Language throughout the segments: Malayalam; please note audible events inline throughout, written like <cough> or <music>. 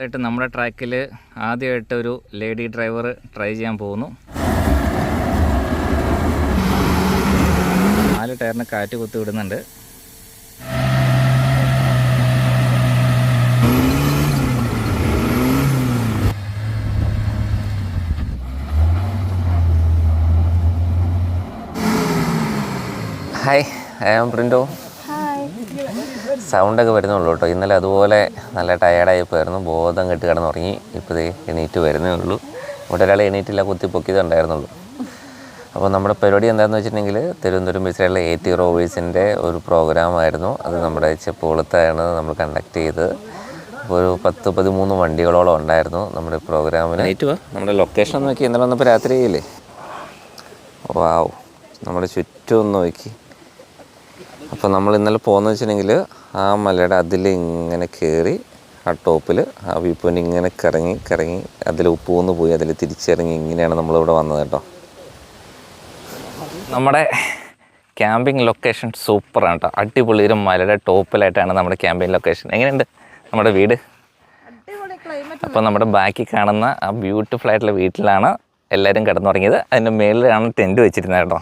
ആയിട്ട് നമ്മുടെ ട്രാക്കിൽ ആദ്യമായിട്ട് ഒരു ലേഡി ഡ്രൈവർ ട്രൈ ചെയ്യാൻ പോകുന്നു. നാല് ടയറിന് കാറ്റ് കുത്തി വിടുന്നുണ്ട്. ഹായ് ഐ ആം പ്രിന്റോ സൗണ്ടൊക്കെ വരുന്നുള്ളൂ കേട്ടോ. ഇന്നലെ അതുപോലെ നല്ല ടയേർഡായി പോയിരുന്നു ബോധം കെട്ട് കിടന്നുറങ്ങി. ഇപ്പോൾ എണീറ്റ് വരുന്നേ ഉള്ളൂ. ഇവിടെ ഒരാൾ എണീറ്റില്ല കുത്തി പൊക്കിയതുണ്ടായിരുന്നുള്ളൂ. അപ്പോൾ നമ്മുടെ പരിപാടി എന്താണെന്ന് വെച്ചിട്ടുണ്ടെങ്കിൽ തിരുവനന്തപുരം ബീച്ചിലുള്ള എ ടി റോവേഴ്സിന്റെ ഒരു പ്രോഗ്രാമായിരുന്നു അത് നമ്മുടെ ചെപ്പോളത്താണ് നമ്മൾ കണ്ടക്ട് ചെയ്തത്. ഒരു പത്ത് പതിമൂന്ന് വണ്ടികളോളം ഉണ്ടായിരുന്നു നമ്മുടെ പ്രോഗ്രാമിന് നമ്മുടെ ലൊക്കേഷൻ നോക്കി. ഇന്നലെ വന്നപ്പോൾ രാത്രിയില്ലേ വാവ് നമ്മുടെ ചുറ്റും ഒന്ന് നോക്കി. അപ്പോൾ നമ്മൾ ഇന്നലെ പോകുന്നത് വെച്ചിട്ടുണ്ടെങ്കിൽ ആ മലയുടെ അതിൽ ഇങ്ങനെ കയറി ആ ടോപ്പിൽ ആ വ്യൂ ഇങ്ങനെ കറങ്ങി കറങ്ങി അതിൽ ഉപ്പൂന്ന് പോയി അതിൽ തിരിച്ചിറങ്ങി. ഇങ്ങനെയാണ് നമ്മളിവിടെ വന്നത് കേട്ടോ. നമ്മുടെ ക്യാമ്പിംഗ് ലൊക്കേഷൻ സൂപ്പറാണ് കേട്ടോ. അടിപൊളി ഒരു മലയുടെ ടോപ്പിലായിട്ടാണ് നമ്മുടെ ക്യാമ്പിംഗ് ലൊക്കേഷൻ. എങ്ങനെയുണ്ട് നമ്മുടെ വീട്? അപ്പോൾ നമ്മുടെ ബാക്കിൽ കാണുന്ന ആ ബ്യൂട്ടിഫുൾ ആയിട്ടുള്ള വീട്ടിലാണ് എല്ലാവരും കിടന്നുറങ്ങിയത്. അതിന്റെ മേളിലാണ് ടെന്റ് വെച്ചിരുന്നത് കേട്ടോ.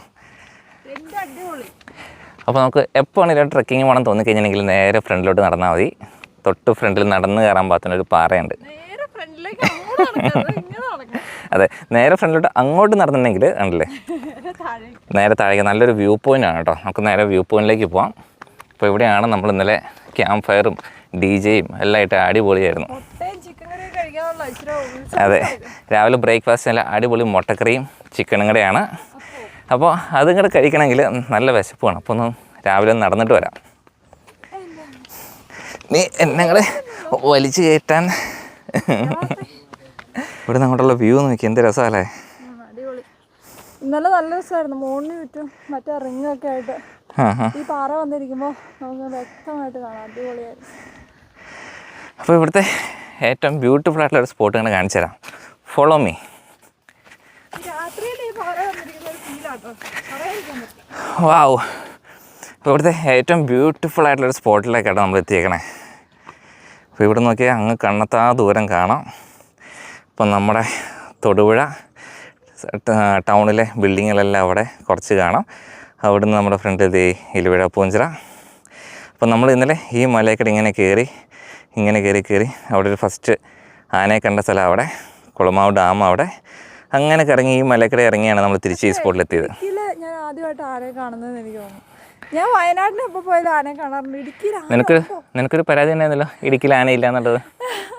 അപ്പോൾ നമുക്ക് എപ്പോൾ വേണമെങ്കിലും ട്രക്കിങ് പോകണം തോന്നിക്കഴിഞ്ഞിട്ടുണ്ടെങ്കിൽ നേരെ ഫ്രണ്ടിലോട്ട് നടന്നാൽ മതി. തൊട്ട് ഫ്രണ്ടിൽ നടന്ന് കയറാൻ പാകത്തിന് ഒരു പാറയുണ്ട്. <laughs> അതെ നേരെ ഫ്രണ്ടിലോട്ട് അങ്ങോട്ട് നടന്നിട്ടുണ്ടെങ്കിൽ ഉണ്ടല്ലേ നേരെ താഴേക്ക്. നല്ലൊരു വ്യൂ പോയിന്റ് ആണ് കേട്ടോ. നമുക്ക് നേരെ വ്യൂ പോയിന്റിലേക്ക് പോവാം. അപ്പോൾ ഇവിടെയാണ് നമ്മൾ ഇന്നലെ ക്യാമ്പ് ഫയറും ഡി ജെയും എല്ലാം ആയിട്ട് അടിപൊളിയായിരുന്നു. അതെ രാവിലെ ബ്രേക്ക്ഫാസ്റ്റ് നല്ല അടിപൊളി മുട്ടക്കറിയും ചിക്കനും കൂടെയാണ്. അപ്പോൾ അതും കൂടെ കഴിക്കണമെങ്കിൽ നല്ല വിശപ്പ് വേണം അപ്പോൾ ഒന്ന് രാവിലെ ഒന്ന് നടന്നിട്ട് വരാം. നീ എന്നെ വലിച്ചു കയറ്റാൻ. ഇവിടെ അങ്ങോട്ടുള്ള വ്യൂ നോക്കി. എന്ത് രസമല്ലേ? ഇന്നലെ നല്ല രസമായിരുന്നു. മോണിന് ചുറ്റും മറ്റേ റിംഗ് ഒക്കെ ആയിട്ട്. ഈ പാറ വന്നിരിക്കുമ്പോൾ നമുക്ക് വ്യക്തമായിട്ട് കാണാം. അടിപൊളിയായിരുന്നു. അപ്പോൾ ഇവിടുത്തെ ഏറ്റവും ബ്യൂട്ടിഫുൾ ആയിട്ടുള്ള ഒരു സ്പോട്ട് ഇങ്ങനെ കാണിച്ചു തരാം. ഫോളോ മീ രാത്രിയിൽ ഈ പാറ വന്നിരിക്കുന്ന ഒരു ഫീലാട്ടോ പറയാതിരിക്കാൻ പറ്റില്ല വാവ്. ഇവിടുത്തെ ഏറ്റവും ബ്യൂട്ടിഫുൾ ആയിട്ടുള്ളൊരു സ്പോട്ടിലേക്കാണ് നമ്മൾ എത്തിയേക്കണേ. അപ്പോൾ ഇവിടെ നോക്കിയാൽ അങ്ങ് കണ്ണത്താ ദൂരം കാണാം. ഇപ്പം നമ്മുടെ തൊടുപുഴ ടൗണിലെ ബിൽഡിങ്ങുകളെല്ലാം അവിടെ കുറച്ച് കാണാം. അവിടുന്ന് നമ്മുടെ ഫ്രണ്ട് ദേ ഇലുവിഴ പൂഞ്ചിറ. അപ്പം നമ്മൾ ഇന്നലെ ഈ മലയൊക്കെ ഇങ്ങനെ കയറി ഇങ്ങനെ കയറി കയറി അവിടെ ഒരു ഫസ്റ്റ് ആനയെ കണ്ട സ്ഥലം അവിടെ. കുളമാവ് ഡാം അവിടെ. അങ്ങനെ കറങ്ങി ഈ മലക്കട ഇറങ്ങിയാണ് നമ്മൾ തിരിച്ച് ഈ സ്പോട്ടിലെത്തിയത് ഞാൻ ആദ്യമായിട്ട് ആരെ കാണുന്നതെന്ന് എനിക്ക് തോന്നുന്നു. ഞാൻ വയനാട്ടിൽ എപ്പോ പോയാലും ആനയെ കാണാറുണ്ട്. ഇടുക്കിയിൽ നിനക്ക് നിനക്കൊരു പരാതി ഉണ്ടായിരുന്നല്ലോ ഇടുക്കിയിൽ ആനയില്ല എന്നുള്ളത്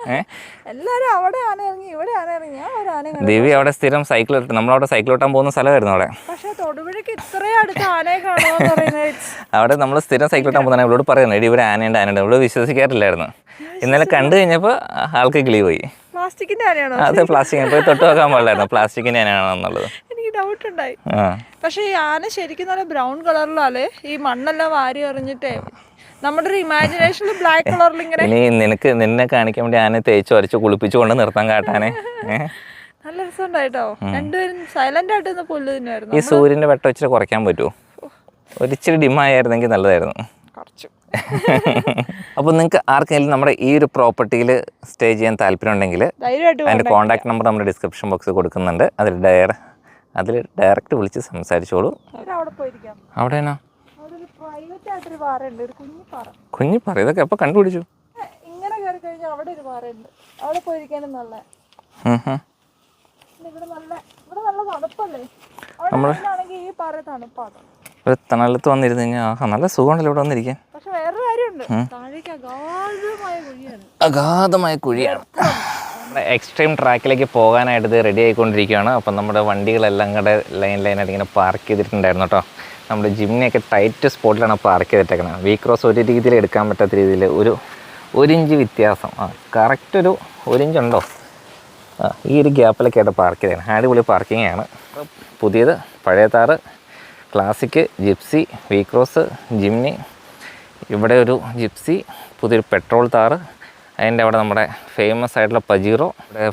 <laughs> എല്ലാരും അവിടെ ആന ഇറങ്ങി ഇവിടെ ആന ഇറങ്ങി. ഞാൻ ഒരു ആന ദേവി അവിടെ സ്ഥിരം സൈക്കിൾ നമ്മളവിടെ സൈക്കിൾ ഓട്ടാൻ പോകുന്ന സ്ഥലമായിരുന്നു അവിടെ. പക്ഷെ തൊടുപുഴയ്ക്ക് ഇത്രയും അടുത്ത് ആനയെ കാണുമെന്ന് പറയുന്നത് <laughs> അവിടെ നമ്മൾ സ്ഥിരം സൈക്കിൾ ഓട്ടാൻ പോകുന്ന ഇവളോട് പറയുന്നു എടി ഇവിടെ ആനയുണ്ട് ആനയുണ്ട്. ഇവിടെ വിശ്വസിക്കാറില്ലായിരുന്നു. ഇന്നലെ കണ്ടു കഴിഞ്ഞപ്പോൾ ആൾക്ക് കിളി പോയി പ്ലാസ്റ്റിക്കിന്റെ ആനയാണോ? അതെ പ്ലാസ്റ്റിക് പോയി തൊട്ട് നോക്കാൻ പാടില്ലായിരുന്നു. പ്ലാസ്റ്റിക്കിന്റെ ആനയാണെന്നുള്ളത്. ഡൗട്ട് ഉണ്ടായി. പക്ഷെ ഈ ആന ശരിക്കും നല്ല ബ്രൗൺ കളറിലല്ലേ ഈ മണ്ണെല്ലാം വാരി എറിഞ്ഞിട്ടേ നമ്മുടെ ഒരു ഇമാജിനേഷനിൽ ബ്ലാക്ക് കളറിൽ ഇങ്ങനെ ഇനി നിനക്ക് നിന്നെ കാണിക്കാൻ വേണ്ടി ആനെ തേച്ച് വരച്ച് കുളിപ്പിച്ചു കൊണ്ട് നിർത്താൻ കാട്ടാനേ. <laughs> നല്ല രസമുണ്ടായിട്ടോ. രണ്ടുപേരും സൈലന്റ് ആയിട്ട് നിന്ന് പുല്ല് തന്നെയായിരുന്നു ഈ സൂര്യന്റെ വെട്ടം ഇച്ചിരി കുറയ്ക്കാൻ പറ്റുമോ ഒരിച്ചിരി ഡിമായിരുന്നെങ്കിൽ നല്ലതായിരുന്നു. കുറച്ചു. <laughs> അപ്പോൾ നിങ്ങൾക്ക് ആർക്കെങ്കിലും നമ്മുടെ ഈ ഒരു പ്രോപ്പർട്ടിയിൽ സ്റ്റേ ചെയ്യാൻ താല്പര്യം ഉണ്ടെങ്കിൽ അതിന്റെ കോൺടാക്ട് നമ്പർ നമ്മുടെ ഡിസ്ക്രിപ്ഷൻ ബോക്സിൽ കൊടുക്കുന്നുണ്ട്. അതിൽ ഡയർ അതിൽ ഡയറക്റ്റ് വിളിച്ച് സംസാരിച്ചോളൂ. അവിടെ കുഞ്ഞിപ്പാറ ഇതൊക്കെ എപ്പോൾ കണ്ടുപിടിച്ചു? ഇങ്ങനെ കയറി കഴിഞ്ഞാൽ അവിടെ ഒരു പാറയുണ്ട് അവിടെ പോയിരിക്കാനും നല്ല. ഇവിടെ നല്ല ഇവിടെ നല്ല തണുപ്പല്ലേ? ഈ പാറ തണുപ്പാണ്. ഒരു തണലത്ത് വന്നിരുന്ന് കഴിഞ്ഞാൽ ആഹാ നല്ല സുഖമുണ്ടല്ലോ ഇവിടെ വന്നിരിക്കാൻ. പക്ഷെ വേറൊരു കാര്യമുണ്ട്. അഗാധമായ കുഴിയാണ്. അഗാധമായ കുഴിയാണ്. എക്സ്ട്രീം ട്രാക്കിലേക്ക് പോകാനായിട്ട് ഇത് റെഡി ആയിക്കൊണ്ടിരിക്കുകയാണ്. അപ്പം നമ്മുടെ വണ്ടികളെല്ലാം കൂടെ ലൈൻ ലൈനായിട്ട് ഇങ്ങനെ പാർക്ക് ചെയ്തിട്ടുണ്ടായിരുന്നു കേട്ടോ നമ്മുടെ ജിമ്മിനെയൊക്കെ ടൈറ്റ് സ്പോട്ടിലാണ് പാർക്ക് ചെയ്തിട്ടേക്കുന്നത്. വി ക്രോസ് ഒരു രീതിയിൽ എടുക്കാൻ പറ്റാത്ത രീതിയിൽ ഒരു ഒരു ഇഞ്ച് വ്യത്യാസം. ആ കറക്റ്റ് ഒരു ഒരു ഇഞ്ച് ഉണ്ടോ? ആ ഈ ഒരു ഗ്യാപ്പിലൊക്കെ ആയിട്ട് പാർക്ക് ചെയ്തേക്കണം. അടിപൊളി പാർക്കിംഗ് ആണ്. പുതിയത് പഴയ Thar classic Gypsy V Cross Jimny ഇവിടെ ഒരു ജിപ്സി പുതിയൊരു പെട്രോൾ താറ് അതിന്റെ അവിടെ നമ്മുടെ ഫേമസ് ആയിട്ടുള്ള പജീറോ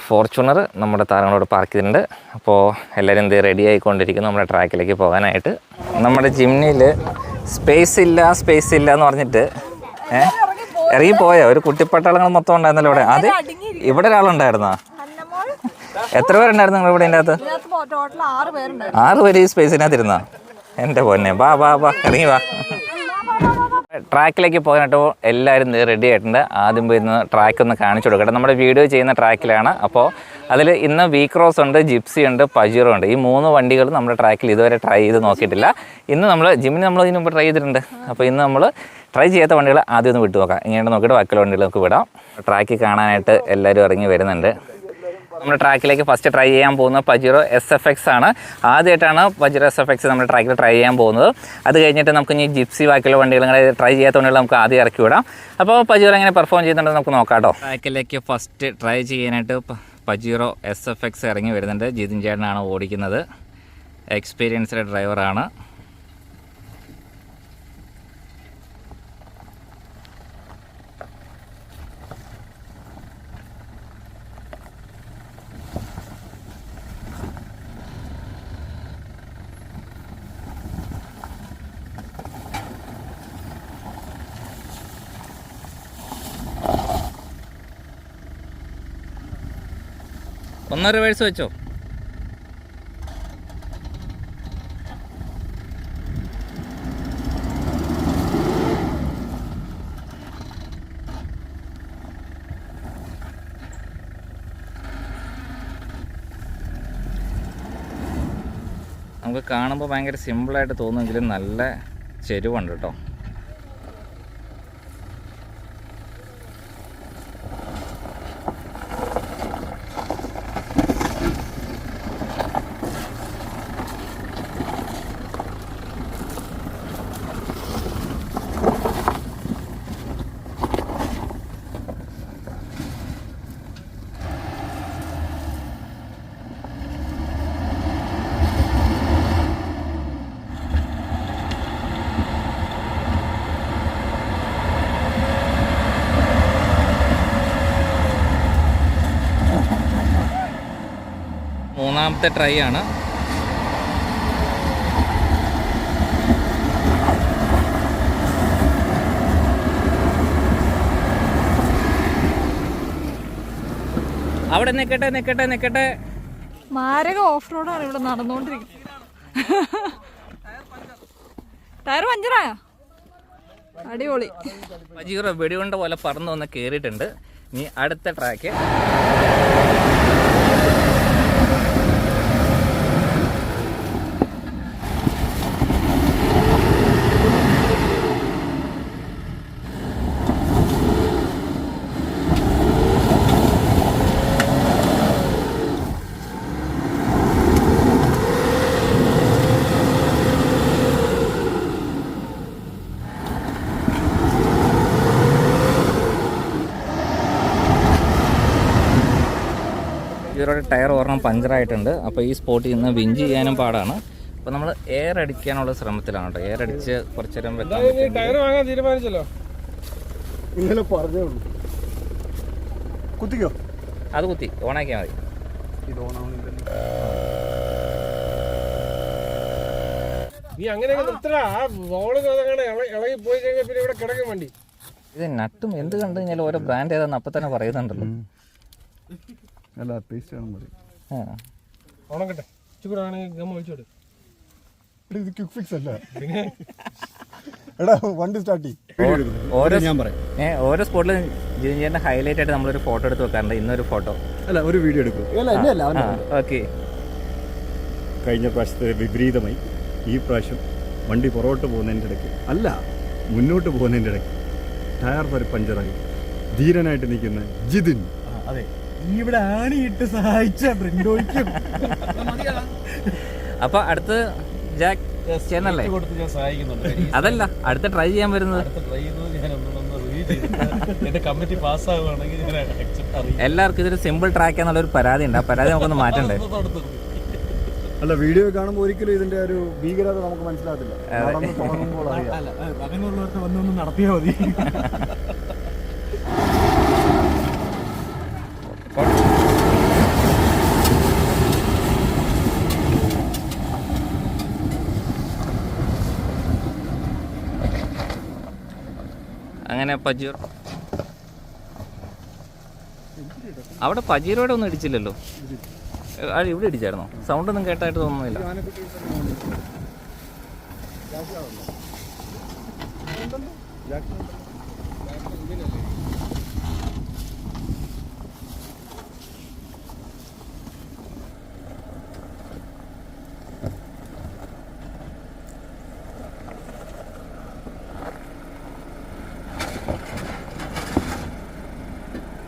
ഫോർച്യൂണർ നമ്മുടെ താരങ്ങളോട് പാർക്ക് ചെയ്തിട്ടുണ്ട്. അപ്പോൾ എല്ലാവരും ഇത് റെഡി ആയിക്കൊണ്ടിരിക്കുന്നു നമ്മുടെ ട്രാക്കിലേക്ക് പോകാനായിട്ട്. നമ്മുടെ ജിംനിയിൽ സ്പേസ് ഇല്ല സ്പേസ് ഇല്ല എന്ന് പറഞ്ഞിട്ട് ഏഹ് ഇറങ്ങി പോയോ? ഒരു കുട്ടിപ്പട്ടാളങ്ങൾ മൊത്തം ഉണ്ടായിരുന്നല്ലോ ഇവിടെ. അത് ഇവിടെ ഒരാളുണ്ടായിരുന്നോ? എത്ര പേരുണ്ടായിരുന്നു നിങ്ങൾ ഇവിടെ അതിന്റെ അകത്ത് ആറ് പേര് ഈ സ്പേസിനകത്ത് ഇരുന്നോ എന്റെ പൊന്നെ. വാ വാ ബാ ഇറങ്ങി വാ. ട്രാക്കിലേക്ക് പോകാനായിട്ട് എല്ലാവരും റെഡി ആയിട്ടുണ്ട്. ആദ്യം പോയി ഇന്ന് ട്രാക്ക് ഒന്ന് കാണിച്ചു കൊടുക്കട്ടെ. നമ്മുടെ വീഡിയോ ചെയ്യുന്ന ട്രാക്കിലാണ് അപ്പോൾ അതിൽ ഇന്ന് വി ക്രോസ് ഉണ്ട് ജിപ്സി ഉണ്ട് പജീറോ ഉണ്ട്. ഈ മൂന്ന് വണ്ടികൾ നമ്മുടെ ട്രാക്കിൽ ഇതുവരെ ട്രൈ ചെയ്ത് നോക്കിയിട്ടില്ല. ഇന്ന് നമ്മൾ ജിമ്മിന് നമ്മൾ ഇതിന് മുമ്പ് ട്രൈ ചെയ്തിട്ടുണ്ട്. അപ്പോൾ ഇന്ന് നമ്മൾ ട്രൈ ചെയ്യാത്ത വണ്ടികൾ ആദ്യം ഒന്ന് വിട്ടു നോക്കാം. ഇങ്ങനെ നോക്കിയിട്ട് ബാക്കിയുള്ള വണ്ടികൾ നമുക്ക് വിടാം. ട്രാക്കിൽ കാണാനായിട്ട് എല്ലാവരും ഇറങ്ങി വരുന്നുണ്ട്. നമ്മുടെ ട്രാക്കിലേക്ക് ഫസ്റ്റ് ട്രൈ ചെയ്യാൻ പോകുന്ന പജിറോ എസ് എഫ് എക്സ് ആണ്. ആദ്യമായിട്ടാണ് പജിറോ എസ് എഫ് എക്സ് നമ്മുടെ ട്രാക്കിൽ ട്രൈ ചെയ്യാൻ പോകുന്നത്. അത് കഴിഞ്ഞിട്ട് നമുക്ക് ഇനി ജിപ്സി ബാക്കിയുള്ള വണ്ടികൾ കൂടെ ട്രൈ ചെയ്യാത്ത വണ്ടികൾ നമുക്ക് ആദ്യം ഇറക്കി വിടാം അപ്പോൾ പജിറോ എങ്ങനെ പെർഫോം ചെയ്യുന്നുണ്ടെന്ന് നമുക്ക് നോക്കാം കേട്ടോ. ട്രാക്കിലേക്ക് ഫസ്റ്റ് ട്രൈ ചെയ്യാനായിട്ട് പജിറോ എസ് എഫ് എക്സ് ഇറങ്ങി വരുന്നുണ്ട്. ജിതിൻ ചേട്ടനാണ് ഓടിക്കുന്നത്. എക്സ്പീരിയൻസ്ഡ് ഡ്രൈവറാണ് ഒന്ന് റിവേഴ്സ് വെച്ചോ. നമുക്ക് കാണുമ്പോൾ ഭയങ്കര സിമ്പിളായിട്ട് തോന്നുമെങ്കിലും നല്ല ചെരുവുണ്ട് കേട്ടോ മൂന്നാമത്തെ ട്രൈ ആണ്. അവിടെ നിൽക്കട്ടെ നിൽക്കട്ടെ നിൽക്കട്ടെ മാരക ഓഫ് റോഡാണ് ഇവിടെ നടന്നുകൊണ്ടിരിക്കുന്നത്. ടയർ പഞ്ചറായോ? അടിപൊളി. വെടികൊണ്ട പോലെ പറന്ന് വന്ന് കയറിയിട്ടുണ്ട് ഇനി അടുത്ത ട്രാക്ക് ഇവരുടെ ടയർ ഒരെണ്ണം പഞ്ചറായിട്ടുണ്ട്. അപ്പോൾ ഈ സ്പോട്ടിൽ നിന്ന് വിഞ്ച് ചെയ്യാനും പാടാണ്. അപ്പോൾ നമ്മൾ എയർ അടിക്കാനുള്ള ശ്രമത്തിലാണ് കേട്ടോ. എയർ അടിച്ച് കുറച്ചേരം നേരം ടയർ വാങ്ങാൻ തീരുമാനിച്ചല്ലോ. ഇന്നലെ പറഞ്ഞേ കുത്തിക്കോ? അത് കുത്തി. ഓണാക്കിയാൽ മതി. നീ അങ്ങനെയൊക്കെ നിർത്തടാ. ബോൾ അങ്ങനെ ഇളകി പോയി കഴിഞ്ഞാൽ പിന്നെ ഇവിടെ കിടക്കും വണ്ടി. ഇത് നട്ടും എന്ത് കണ്ടു കഴിഞ്ഞാൽ ഓരോ ബ്രാൻഡ് ഏതാന്ന് അപ്പൊ തന്നെ പറയുന്നുണ്ടല്ലോ അല്ല ടേസ്റ്റ് ആണ് മതി. ആ. ഉണക്കട്ടെ. ഇച്ചിരി ആണെങ്കിൽ ഗം ഒഴിച്ചോട് എടാ, ഇത് ക്വിക്ക് ഫിക്സ് അല്ല. എടാ വണ്ടി സ്റ്റാർട്ട് ഓരോ ഞാൻ പറയാം. ഏ ഓരോ സ്പോട്ടിലും ജിജിന്റെ ഹൈലൈറ്റ് ആയിട്ട് നമ്മളൊരു ഫോട്ടോ എടുത്ത് വെക്കാറുണ്ട്. ഇന്നൊരു ഫോട്ടോ അല്ല ഒരു വീഡിയോ എടുക്കും. ഓക്കെ കഴിഞ്ഞ പ്രാവശ്യത്തെ വിപരീതമായി ഈ പ്രാവശ്യം വണ്ടി പുറകോട്ട് പോകുന്നതിന്റെ ഇടയ്ക്ക് അല്ല മുന്നോട്ട് പോകുന്നതിന്റെ ഇടയ്ക്ക് ടയർ വരെ പഞ്ചറായി ധീരനായിട്ട് നിൽക്കുന്ന ജിതിൻ. അതെ. ഇവിടെ ആണിയിട്ട് സഹായിച്ച ബ്രിൻഡോയ്ക്കും. അപ്പോൾ അടുത്ത് ജാക്ക് ചെയ്യുന്നല്ലേ കൊടുത്ത് ഞാൻ സഹായിക്കുന്നുണ്ട്. അതല്ല അടുത്ത ട്രൈ ചെയ്യാൻ വരുന്നത്. ട്രൈ ചെയ്തത് ഞാൻ ഒന്നൊന്ന് റിവ്യൂ ചെയ്തിട്ട് എന്റെ കമ്മിറ്റി പാസ്സാവുകയാണെങ്കിൽ ഞാൻ accept അറിയിക്കും. എല്ലാവർക്കും ഇതൊരു സിമ്പിൾ ട്രാക്ക് എന്നുള്ള ഒരു പരാതി ഉണ്ട്. ആ പരാതി നമുക്കൊന്ന് മാറ്റണ്ടേ? അല്ല വീഡിയോ കാണുമ്പോൾ ഒരിക്കലും ഇതിന്റെ ഒരു ഭീകരത നമുക്ക് മനസ്സിലാകത്തില്ല. അങ്ങനെയുള്ളവർക്ക് വന്നൊന്ന് നടത്തിയാൽ മതി. അങ്ങനെ പജീറോ അവിടെ പജീറോടെ ഒന്നും ഇടിച്ചില്ലല്ലോ? ഇവിടെ ഇടിച്ചായിരുന്നോ? സൗണ്ട് ഒന്നും കേട്ടായിട്ട് തോന്നുന്നില്ല.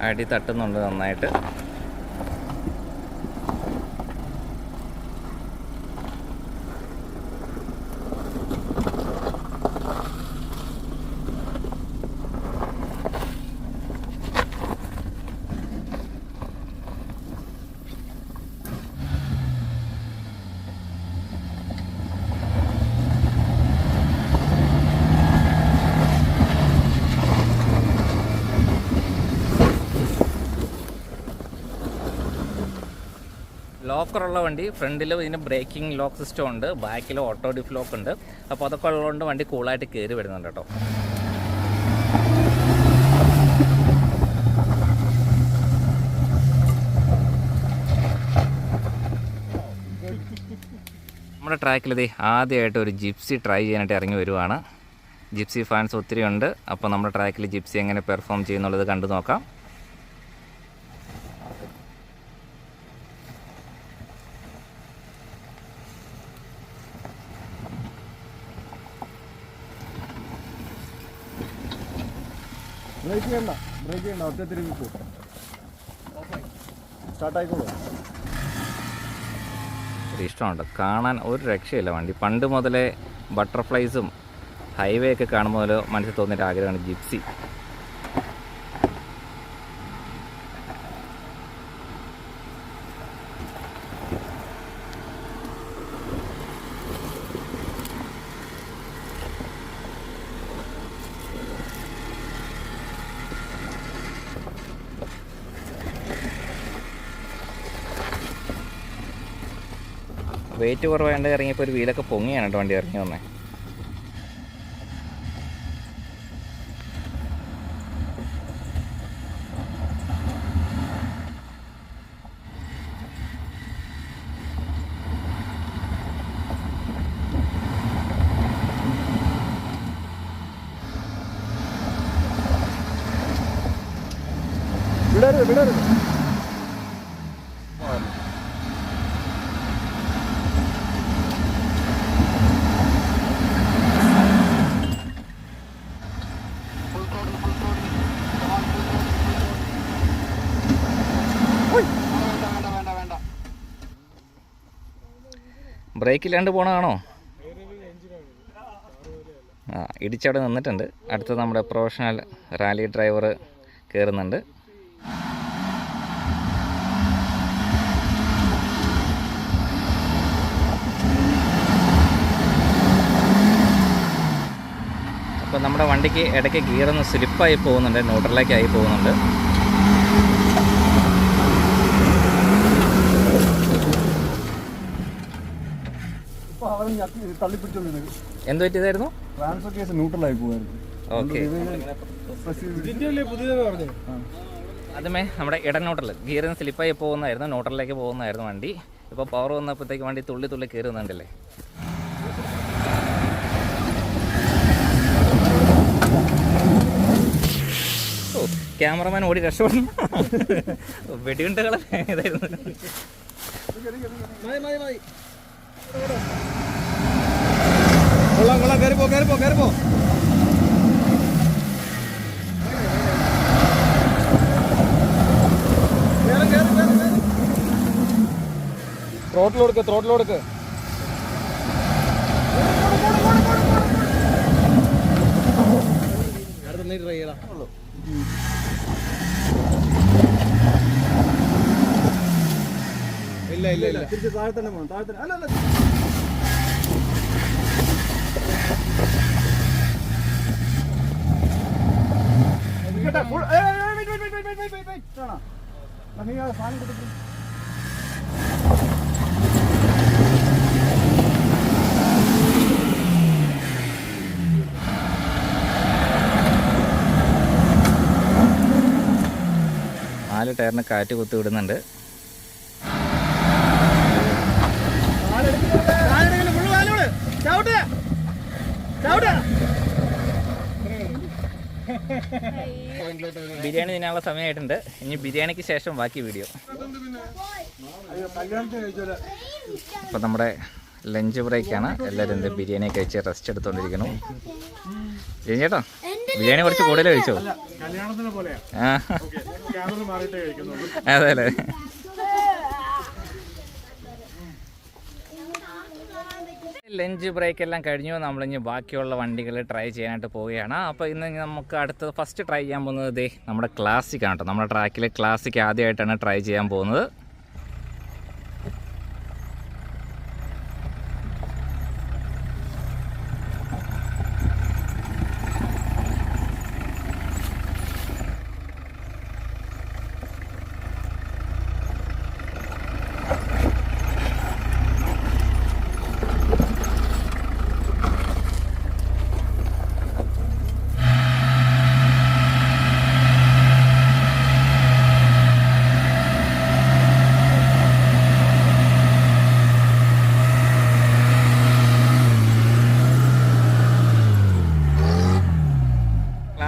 അടി തട്ടുന്നുണ്ട് നന്നായിട്ട്. ലോക്കറുള്ള വണ്ടി ഫ്രണ്ടിൽ ഇതിന് ബ്രേക്കിംഗ് ലോക്ക് സിസ്റ്റം ഉണ്ട് ബാക്കിൽ ഓട്ടോ ഡിഫ് ലോക്ക് ഉണ്ട്. അപ്പോൾ അതൊക്കെ ഉള്ളതുകൊണ്ട് വണ്ടി കൂളായിട്ട് കയറി വരുന്നുണ്ട് കേട്ടോ. നമ്മുടെ ട്രാക്കിലതേ ആദ്യമായിട്ട് ഒരു ജിപ്സി ട്രൈ ചെയ്യാനായിട്ട് ഇറങ്ങി വരുവാണ്. ജിപ്സി ഫാൻസ് ഒത്തിരി ഉണ്ട്. അപ്പോൾ നമ്മുടെ ട്രാക്കിൽ ജിപ്സി എങ്ങനെ പെർഫോം ചെയ്യുന്നുള്ളത് കണ്ടു നോക്കാം. ബ്രേക്ക് ചെയ്യണ്ട ബ്രേക്ക് ചെയ്യണ്ട ഒറ്റ തിരിഞ്ഞു പോ സ്റ്റാർട്ട് ആയിക്കോളൂ. ഒരു ഇഷ്ടമുണ്ട്. കാണാൻ ഒരു രക്ഷയില്ല വണ്ടി. പണ്ട് മുതലേ ബട്ടർഫ്ലൈസും ഹൈവേ ഒക്കെ കാണുമ്പോൾ മനസ്സിൽ തോന്നിയിട്ട് ആഗ്രഹമാണ് ജിപ്സി. വെയിറ്റ് കുറവായതുകൊണ്ട് ഇറങ്ങിയപ്പോൾ ഒരു വീലൊക്കെ പൊങ്ങിയാണ് കേട്ടോ വണ്ടി ഇറങ്ങി വന്നത് ബ്രേക്ക് ഇല്ലാണ്ട് പോണതാണോ? ആ ഇടിച്ചവിടെ നിന്നിട്ടുണ്ട്. അടുത്ത നമ്മുടെ പ്രൊഫഷണൽ റാലി ഡ്രൈവർ കയറുന്നുണ്ട് അപ്പോൾ നമ്മുടെ വണ്ടിക്ക് ഇടയ്ക്ക് ഗിയറൊന്ന് സ്ലിപ്പായി പോകുന്നുണ്ട് ന്യൂട്രലിലേക്കായി പോകുന്നുണ്ട്. തള്ളിപ്പിടിച്ചോണ്ടിരുന്നത്. എന്ത് പറ്റിയതായിരുന്നു? ട്രാൻസ്ഫർ കേസ് ന്യൂട്രലായി പോകുമായിരുന്നു ഓക്കെ പ്രസ് ചെയ്ത്. ഇതിന്റെ അല്ലേ പുതിയതെന്ന് പറഞ്ഞേ? അതുമേ നമ്മുടെ ഇട നോട്ടൽ ഗിയറിന് സ്ലിപ്പായി പോകുന്നതായിരുന്നു ന്യൂട്രലിലേക്ക് പോകുന്നതായിരുന്നു വണ്ടി. ഇപ്പോൾ പവർ വന്നപ്പോഴത്തേക്ക് വണ്ടി തുള്ളി തുള്ളി കയറുന്നുണ്ടല്ലേ? ഓ ക്യാമറമാൻ ഓടി രക്ഷപ്പെടുന്നു. വെടിയുണ്ടകളെ. ഇതായിരുന്നു. കൊള്ളാം കൊള്ളാം. പോ കയറി പോ കയറി പോ. ത്രോട്ടിൽ കൊടുക്ക് ത്രോട്ടിൽ കൊടുക്ക്. അടുത്ത ട്രൈ ചെയ്താ ഇല്ല ഇല്ല ഇല്ല. തിരിച്ച് താഴെ തന്നെ പോകണം താഴെ തന്നെ. അല്ല അല്ല. നാല് ടയറിന് കാറ്റ് കുത്തി വിടുന്നുണ്ട് ബിരിയാണി തിന്നാനുള്ള സമയമായിട്ടുണ്ട്. ഇനി ബിരിയാണിക്ക് ശേഷം ബാക്കി വീഡിയോ. അപ്പൊ നമ്മുടെ ലഞ്ച് ബ്രേക്കാണ്. എല്ലാവരും എന്ത് ബിരിയാണി കഴിച്ച് റെസ്റ്റ് എടുത്തോണ്ടിരിക്കണം ചേട്ടാ ബിരിയാണി കുറച്ച് കൂടുതൽ കഴിച്ചോ? അതെ അല്ലേ ലഞ്ച് ബ്രേക്ക് എല്ലാം കഴിഞ്ഞു. നമ്മളിഞ്ഞ് ബാക്കിയുള്ള വണ്ടികൾ ട്രൈ ചെയ്യാനായിട്ട് പോവുകയാണ്. അപ്പോൾ ഇന്ന് നമുക്ക് അടുത്തത് ഫസ്റ്റ് ട്രൈ ചെയ്യാൻ പോകുന്നത് ദേ നമ്മുടെ ക്ലാസിക് ആണ് കേട്ടോ നമ്മുടെ ട്രാക്കിലെ ക്ലാസിക് ആദ്യമായിട്ടാണ് ട്രൈ ചെയ്യാൻ പോകുന്നത്.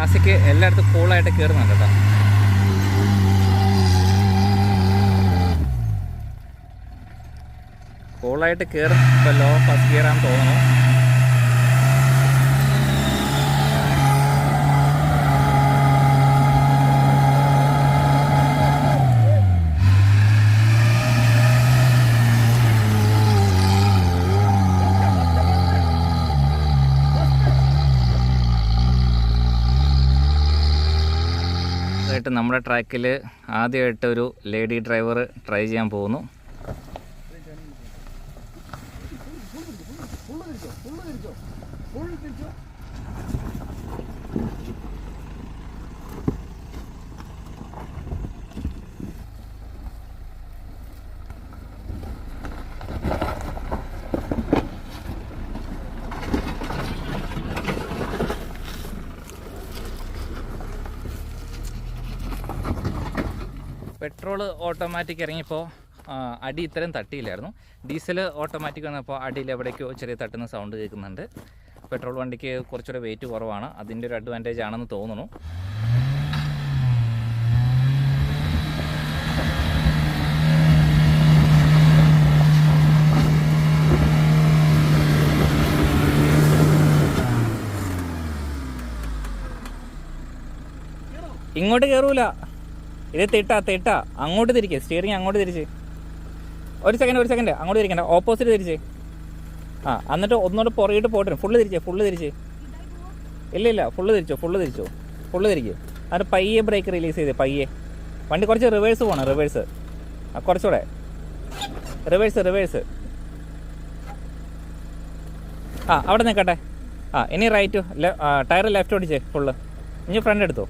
ക്ലാസിക് എല്ലായിടത്തും കൂളായിട്ട് കയറുന്നുണ്ട് കേട്ടോ. കൂളായിട്ട് കയറും ഇപ്പോൾ ലോ ഫസ്റ്റ് ഗിയറാന്ന് തോന്നുന്നു. ആയിട്ട് നമ്മുടെ ട്രാക്കിൽ ആദ്യമായിട്ട് ഒരു ലേഡി ഡ്രൈവർ ട്രൈ ചെയ്യാൻ പോകുന്നു. പെട്രോൾ ഓട്ടോമാറ്റിക് ഇറങ്ങിയപ്പോൾ അടി ഇത്രയും തട്ടിയില്ലായിരുന്നു. ഡീസൽ ഓട്ടോമാറ്റിക് വന്നപ്പോൾ അടിയിൽ എവിടേക്കോ ചെറിയ തട്ടുന്ന സൗണ്ട് കേൾക്കുന്നുണ്ട്. പെട്രോൾ വണ്ടിക്ക് കുറച്ചുകൂടെ വെയിറ്റ് കുറവാണ്. അതിന്റെ ഒരു അഡ്വാന്റേജ് ആണെന്ന് തോന്നുന്നു. ഇങ്ങോട്ട് കയറൂല ഇത് തിട്ട തിട്ട. അങ്ങോട്ട് തിരിക്കുക സ്റ്റിയറിംഗ് അങ്ങോട്ട് തിരിച്ച്. ഒരു സെക്കൻഡ് ഒരു സെക്കൻഡ് അങ്ങോട്ട് തിരിക്കണ്ട. ഓപ്പോസിറ്റ് തിരിച്ച്. ആ എന്നിട്ട് ഒന്നുകൂടെ പുറകിട്ട് പോട്ടെ ഫുള്ള് തിരിച്ചേ ഫുള്ള് തിരിച്ച്. ഇല്ല ഇല്ല. ഫുള്ള് തിരിച്ചോ ഫുള്ള് തിരിച്ചോ. ഫുള്ള് തിരിക്ക്. എന്നിട്ട് പയ്യെ ബ്രേക്ക് റിലീസ് ചെയ്തേ പയ്യെ. വണ്ടി കുറച്ച് റിവേഴ്സ് പോകണം റിവേഴ്സ് ആ കുറച്ചുകൂടെ. റിവേഴ്സ് റിവേഴ്സ് ആ അവിടെ നിൽക്കട്ടെ. ആ ഇനി റൈറ്റ് ടയർ ലെഫ്റ്റ് ഓടിച്ചേ ഫുള്ള് ഇനി ഫ്രണ്ട് എടുത്തോ?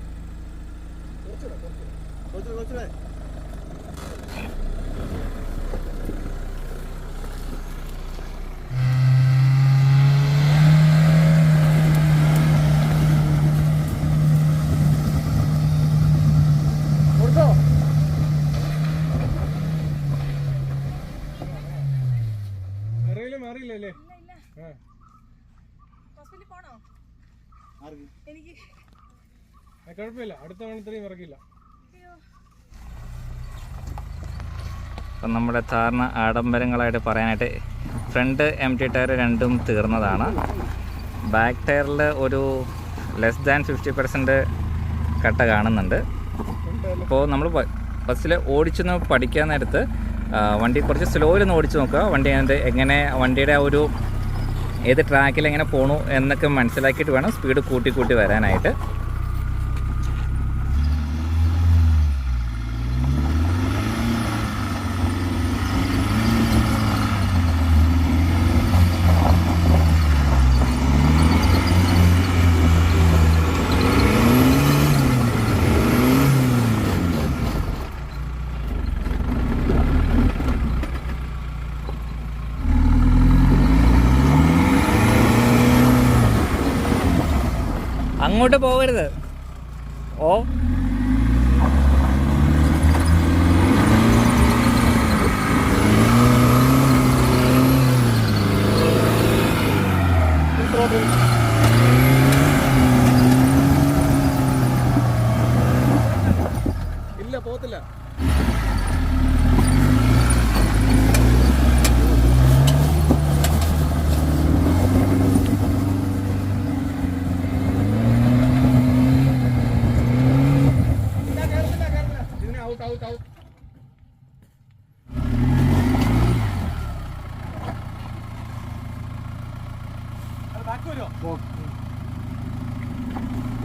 മാറിയില്ലല്ലേ? കുഴപ്പമില്ല. അടുത്ത ഇത്രയും ഇറക്കില്ല അപ്പം നമ്മുടെ സാധാരണ ആഡംബരങ്ങളായിട്ട് പറയാനായിട്ട് ഫ്രണ്ട് എം ടി ടയർ രണ്ടും തീർന്നതാണ്. ബാക്ക് ടയറിൽ ഒരു ലെസ് ദാൻ ഫിഫ്റ്റി പെർസെന്റ് കട്ട കാണുന്നുണ്ട്. അപ്പോൾ നമ്മൾ ബസ്സിൽ ഓടിച്ചൊന്ന് പഠിക്കാൻ നേരത്ത് വണ്ടി കുറച്ച് സ്ലോയിലൊന്ന് ഓടിച്ച് നോക്കുക. വണ്ടി അതിന്റെ എങ്ങനെ വണ്ടിയുടെ ആ ഒരു ഏത് ട്രാക്കിൽ എങ്ങനെ പോണു എന്നൊക്കെ മനസ്സിലാക്കിയിട്ട് വേണം സ്പീഡ് കൂട്ടി കൂട്ടി വരാനായിട്ട്. അങ്ങോട്ട് പോകരുത് ഓ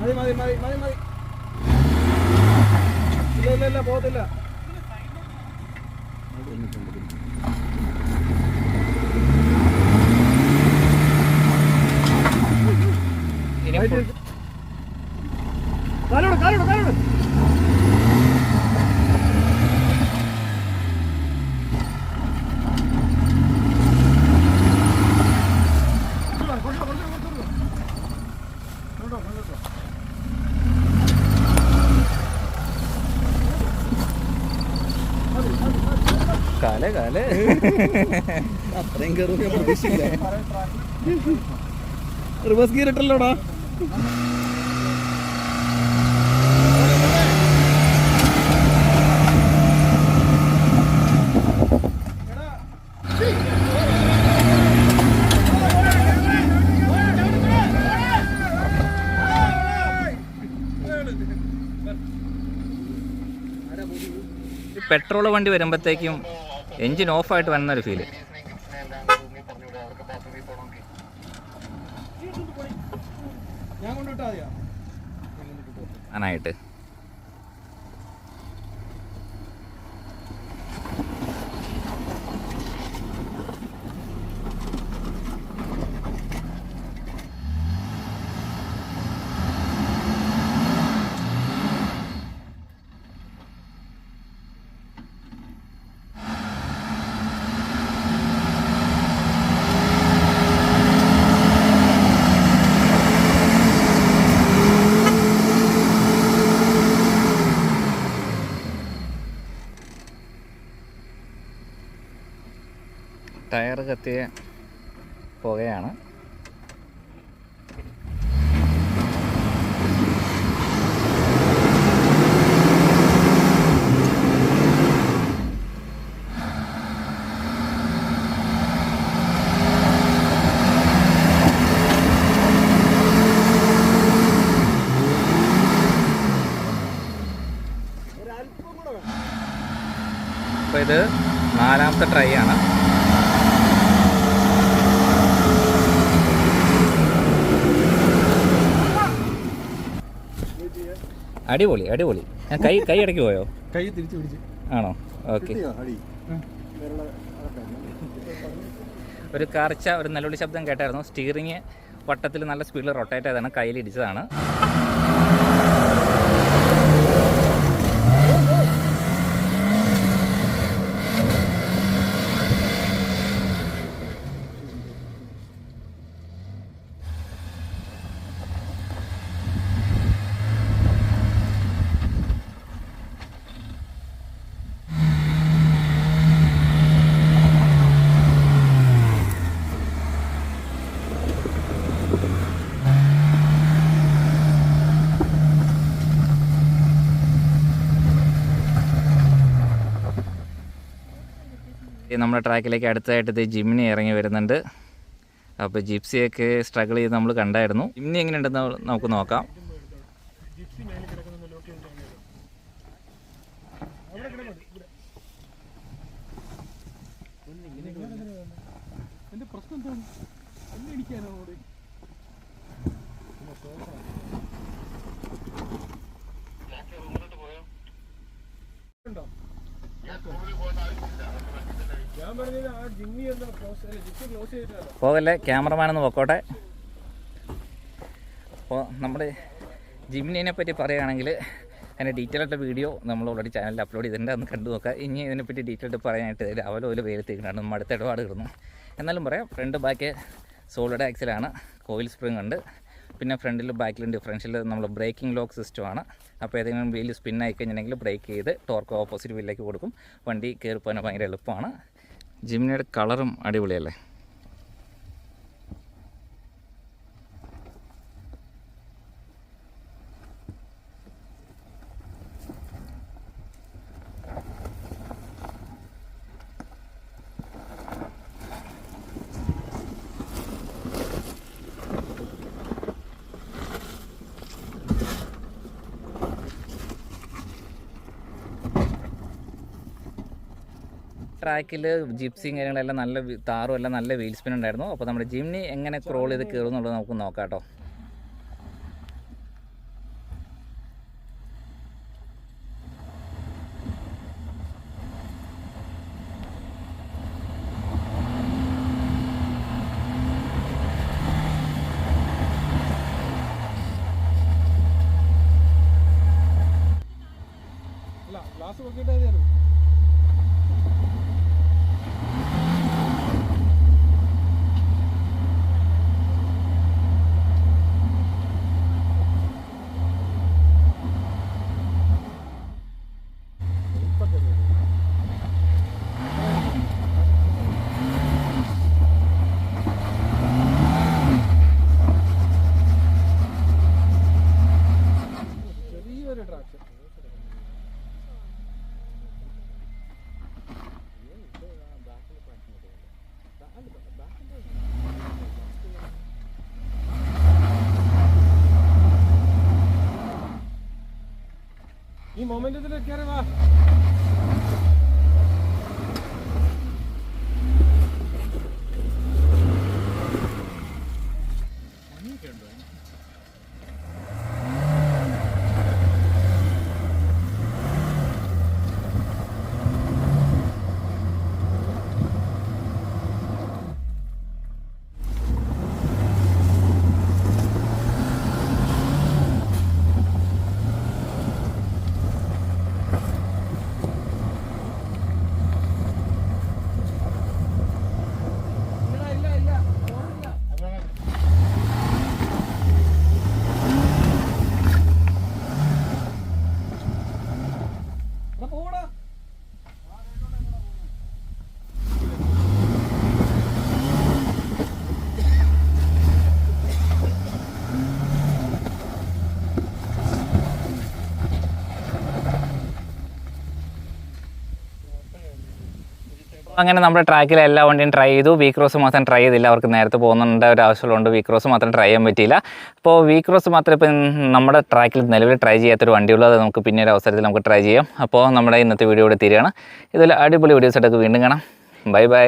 മതി മതി മതി മതി മതി ഇല്ല ഇല്ല ഇല്ല പോകത്തില്ല ഇനി ഫുൾ കാലോട് കാലോട് കാലോട് പ്രതീക്ഷിച്ചില്ല. Reverse gear ഇട്ടല്ലോടാ? പെട്രോൾ വണ്ടി വരുമ്പോഴത്തേക്കും എൻജിൻ ഓഫായിട്ട് വരുന്ന ഒരു ഫീൽ ആനായിട്ട് ടയർ കത്തിയ പുകയാണ്. അപ്പോൾ ഇത് നാലാമത്തെ ട്രൈ ആണ്. അടിപൊളി അടിപൊളി. ഞാൻ കൈ കൈ ഇടയ്ക്ക് പോയോ? കൈ തിരിച്ചു പിടിച്ചു. ആണോ? ഓക്കെ. അടി. ഒരു കറച്ച ഒരു നല്ലൊരു ശബ്ദം കേട്ടായിരുന്നു. സ്റ്റിയറിങ് വട്ടത്തിൽ നല്ല സ്പീഡിൽ റൊട്ടേറ്റ് ആയതാണ് കയ്യിൽ ഇടിച്ചതാണ്. നമ്മുടെ ട്രാക്കിലേക്ക് അടുത്തായിട്ട് ഇത് ജിമ്മിനി ഇറങ്ങി വരുന്നുണ്ട്. അപ്പോൾ ജിപ്സിയൊക്കെ സ്ട്രഗിൾ ചെയ്ത് നമ്മൾ കണ്ടായിരുന്നു. ജിമിനി എങ്ങനെയുണ്ടെന്ന് നമുക്ക് നോക്കാം എന്റെ പ്രശ്നം എന്താണ് എന്നെ ഇടിക്കാനോ അവിടെ ഉണ്ടോ? ഞാൻ പറഞ്ഞത് ആ ജിമ്മി എന്താ ക്ലോസ് അല്ല ജിപ്പ് ക്ലോസ് ചെയ്തിട്ടല്ലോ പോകല്ലേ ക്യാമറമാനൊന്ന് പൊക്കോട്ടെ. അപ്പോൾ നമ്മുടെ ജിമ്മിനെ പറ്റി പറയുകയാണെങ്കിൽ അതിന്റെ ഡീറ്റെയിൽ ആയിട്ട് വീഡിയോ നമ്മൾ ഓൾറെഡി ചാനലിൽ അപ്ലോഡ് ചെയ്തിട്ടുണ്ട് അന്ന് കണ്ടു നോക്കുക ഇനി ഇതിനെപ്പറ്റി ഡീറ്റെയിൽ ആയിട്ട് പറയാനായിട്ട് രാവിലെ ഒരു വെയിലത്തേക്കാണ് നമ്മൾ അടുത്ത ഇടപാട് കിടന്നു. എന്നാലും പറയാം ഫ്രണ്ട് ബാക്ക് സോളിഡ് ആക്സിലാണ് കോയിൽ സ്പ്രിങ് ഉണ്ട്. പിന്നെ ഫ്രണ്ടിലും ബാക്കിലും ഡിഫറൻഷ്യൽ നമ്മൾ ബ്രേക്കിംഗ് ലോക്ക് സിസ്റ്റമാണ് അപ്പോൾ ഏതെങ്കിലും വീൽ സ്പിന്നായി കഴിഞ്ഞിട്ടുണ്ടെങ്കിൽ ബ്രേക്ക് ചെയ്ത് ടോർക്ക് ഓപ്പോസിറ്റ് വീലിലേക്ക് കൊടുക്കും. വണ്ടി കയറി പോകാൻ ഭയങ്കര എളുപ്പമാണ്. ജിമ്നിയുടെ കളറും അടിപൊളിയല്ലേ? ട്രാക്കിൽ ജിപ്സിയും കാര്യങ്ങളെല്ലാം നല്ല താറും എല്ലാം നല്ല വീൽ സ്പിൻ ഉണ്ടായിരുന്നു. അപ്പോൾ നമ്മുടെ ജിംനി എങ്ങനെ ക്രോൾ ചെയ്ത് കയറും എന്നുള്ളത് നമുക്ക് നോക്കാം കേട്ടോ ഈ മൊമെന്റത്തിൽ കയറി വാ. അങ്ങനെ നമ്മുടെ ട്രാക്കിൽ എല്ലാ വണ്ടിയും ട്രൈ ചെയ്തു. വി ക്രോസ് മാത്രം ട്രൈ ചെയ്തില്ല. അവർക്ക് നേരത്തെ പോകുന്നുണ്ട് ഒരു ആവശ്യമുള്ളതുകൊണ്ട് വി ക്രോസ് മാത്രം ട്രൈ ചെയ്യാൻ പറ്റിയില്ല. അപ്പോൾ വി ക്രോസ് മാത്രം ഇപ്പം നമ്മുടെ ട്രാക്കിൽ നിലവിൽ ട്രൈ ചെയ്യാത്തൊരു വണ്ടിയുള്ളൂ അത് നമുക്ക് പിന്നെ ഒരു അവസരത്തിൽ നമുക്ക് ട്രൈ ചെയ്യാം. അപ്പോൾ നമ്മുടെ ഇന്നത്തെ വീഡിയോ ഇവിടെ തീരുകയാണ്. ഇതിൽ അടിപൊളി വീഡിയോസ് ആയിട്ടൊക്കെ വീണ്ടും കാണാം. Bye bye